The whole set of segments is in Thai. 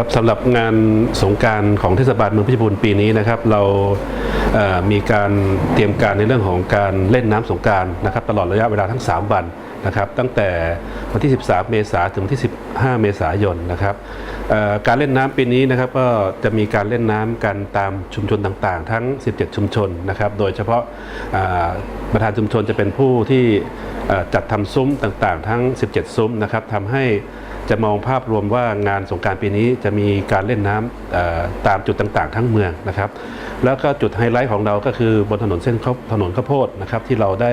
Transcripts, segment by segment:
ครับสำหรับงานสงการของเทศบาลเมืองเพชรบูรณ์ปีนี้นะครับ เรามีการเตรียมการในเรื่องของการเล่นน้ำสงการนะครับ ตลอดระยะเวลาทั้ง 3 วันนะครับ ตั้งแต่วันที่ 13 เมษายนถึงวันที่ 15 เมษายนนะครับการเล่นน้ำปีนี้นะครับก็จะมีการเล่นน้ำกันตามชุมชนต่างๆ ทั้ง 17 ชุมชนนะครับ โดยเฉพาะประธานชุมชนจะเป็นผู้ที่จัดทำซุ้มต่างๆ ทั้ง 17 ซุ้มนะครับทำให้จะมองภาพรวมว่างานสงการปีนี้จะมีการเล่นน้ำตามจุดต่างๆ ทั้งเมืองนะครับ แล้วก็จุดไฮไลท์ของเราก็คือบนถนนเส้นข้าวถนนข้าวโพดนะครับที่เราได้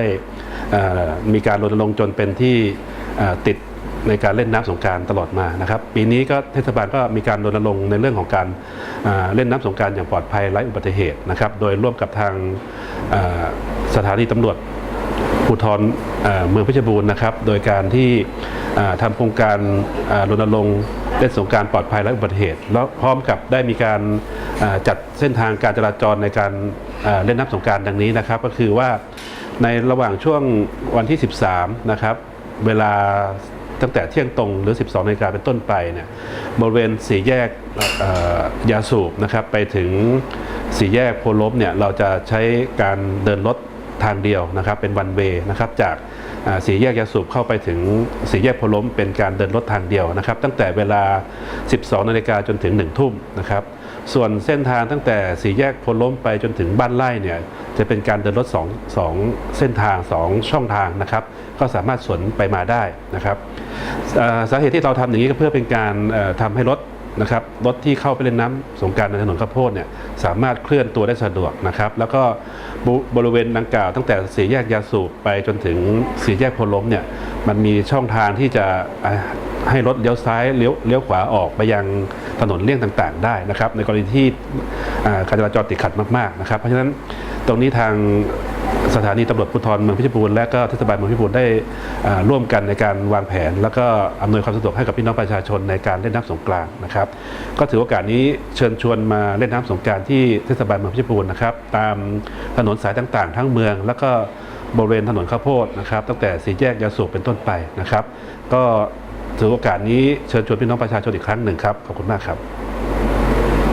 มีการรณรงค์จนเป็นที่ติดในการเล่นน้ำสงการตลอดมานะครับ ปีนี้ก็เทศบาลก็มีการรณรงค์ในเรื่องของการเล่นน้ำสงการอย่างปลอดภัยไร้อุบัติเหตุนะครับ โดยร่วมกับทางสถานีตำรวจภูธรเอ่อเมืองเพชรบูรณ์นะครับ โดยการที่ ทำโครงการรณรงค์เล่นสงการปลอดภัยและอุบัติเหตุ แล้วพร้อมกับได้มีการจัดเส้นทางการจราจรในการเล่นน้ำสงการดังนี้นะครับ ก็คือว่าในระหว่างช่วงวันที่ 13 นะครับ เวลาตั้งแต่เที่ยงตรงหรือ 12นาฬิกาเป็นต้นไปเนี่ยบริเวณสี่แยกยาสูบนะครับไปถึงสี่แยกโพลบเนี่ยเราจะใช้การเดินรถ ทางเดียวนะครับเป็นวันเวนะครับจากสี่แยกยาสูบเข้าไปถึงสี่แยกพล้มเป็นการเดินรถทางเดียวนะครับ ตั้งแต่เวลา 12นาฬิกาจนถึง 1 ทุ่มนะครับส่วนเส้นทางตั้งแต่สี่แยกพล้มไปจนถึงบ้านไร่เนี่ยจะเป็นการเดินรถสองสองเส้นทางสองช่องทางนะครับก็สามารถสวนไปมาได้นะครับสาเหตุที่เราทำอย่างนี้ก็เพื่อเป็นการเอ่อทำให้รถ นะครับรถที่เข้าไปเล่นน้ำสงการในถนนข้าวโพดเนี่ยสามารถเคลื่อนตัวได้สะดวกนะครับ แล้วก็บบริเวณดังกล่าว ตั้งแต่สี่แยกยาสูบไปจนถึงสี่แยกโพล้มเนี่ยมันมีช่องทางที่จะให้รถเลี้ยวซ้ายเลี้ยวเลี้ยวขวาออกไปยังถนนเลี่ยงต่างๆ ได้นะครับ ในกรณีที่การจราจรติดขัดมากๆนะครับ เพราะฉะนั้นตรงนี้ทาง สถานีตำรวจภูธรเมืองพชรบูรและก็เทศบาลเมืองพชรบูรได้ร่วมกันในการวางแผน แล้วก็อำนวยความสะดวกให้กับพี่น้องประชาชนในการเล่นน้ำสงกรานต์นะครับ ก็ถือโอกาสนี้เชิญชวนมาเล่นน้ำสงกรานต์ที่เทศบาลเมืองพชรบูรนะครับตามถนนสายต่างๆ ทั้งเมือง แล้วก็บริเวณถนนข้าวโพดนะครับตั้งแต่สี่แยกยาสูบเป็นต้นไปนะครับ ก็ถือโอกาสนี้เชิญชวนพี่น้องประชาชนอีกครั้งหนึ่งครับขอบคุณมากครับ